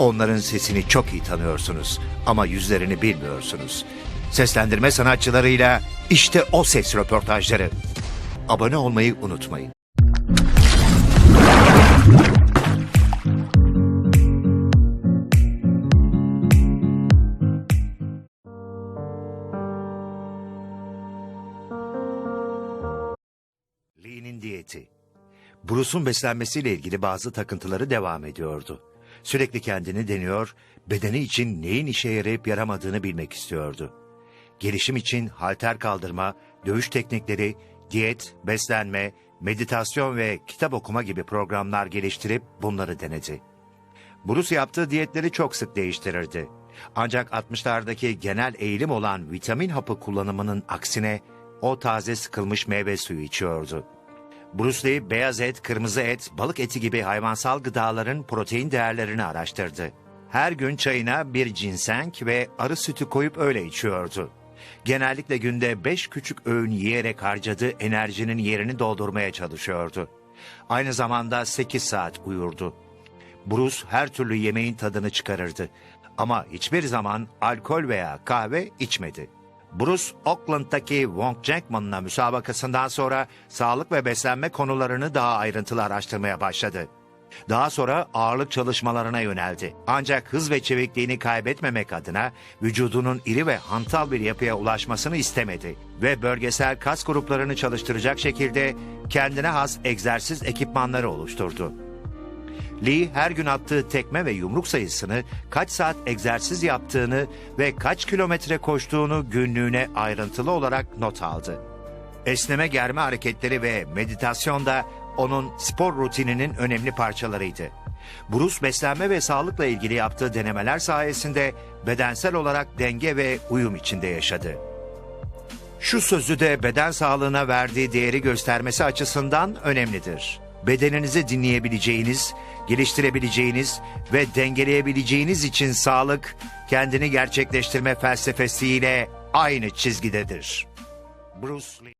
Onların sesini çok iyi tanıyorsunuz ama yüzlerini bilmiyorsunuz. Seslendirme sanatçılarıyla işte o ses röportajları. Abone olmayı unutmayın. Lee'nin diyeti. Bruce'un beslenmesiyle ilgili bazı takıntıları devam ediyordu. Sürekli kendini deniyor, bedeni için neyin işe yarayıp yaramadığını bilmek istiyordu. Gelişim için halter kaldırma, dövüş teknikleri, diyet, beslenme, meditasyon ve kitap okuma gibi programlar geliştirip bunları denedi. Bruce yaptığı diyetleri çok sık değiştirirdi. Ancak 60'lardaki genel eğilim olan vitamin hapı kullanımının aksine o taze sıkılmış meyve suyu içiyordu. Bruce Lee beyaz et, kırmızı et, balık eti gibi hayvansal gıdaların protein değerlerini araştırdı. Her gün çayına bir ginseng ve arı sütü koyup öyle içiyordu. Genellikle günde beş küçük öğün yiyerek harcadığı enerjinin yerini doldurmaya çalışıyordu. Aynı zamanda 8 saat uyurdu. Bruce her türlü yemeğin tadını çıkarırdı. Ama hiçbir zaman alkol veya kahve içmedi. Bruce, Auckland'daki Wong Jackman'la müsabakasından sonra sağlık ve beslenme konularını daha ayrıntılı araştırmaya başladı. Daha sonra ağırlık çalışmalarına yöneldi. Ancak hız ve çevikliğini kaybetmemek adına vücudunun iri ve hantal bir yapıya ulaşmasını istemedi ve bölgesel kas gruplarını çalıştıracak şekilde kendine has egzersiz ekipmanları oluşturdu. Lee her gün attığı tekme ve yumruk sayısını, kaç saat egzersiz yaptığını ve kaç kilometre koştuğunu günlüğüne ayrıntılı olarak not aldı. Esneme germe hareketleri ve meditasyon da onun spor rutininin önemli parçalarıydı. Bruce beslenme ve sağlıkla ilgili yaptığı denemeler sayesinde bedensel olarak denge ve uyum içinde yaşadı. Şu sözü de beden sağlığına verdiği değeri göstermesi açısından önemlidir. Bedeninizi dinleyebileceğiniz, geliştirebileceğiniz ve dengeleyebileceğiniz için sağlık kendini gerçekleştirme felsefesiyle aynı çizgidedir. Bruce Lee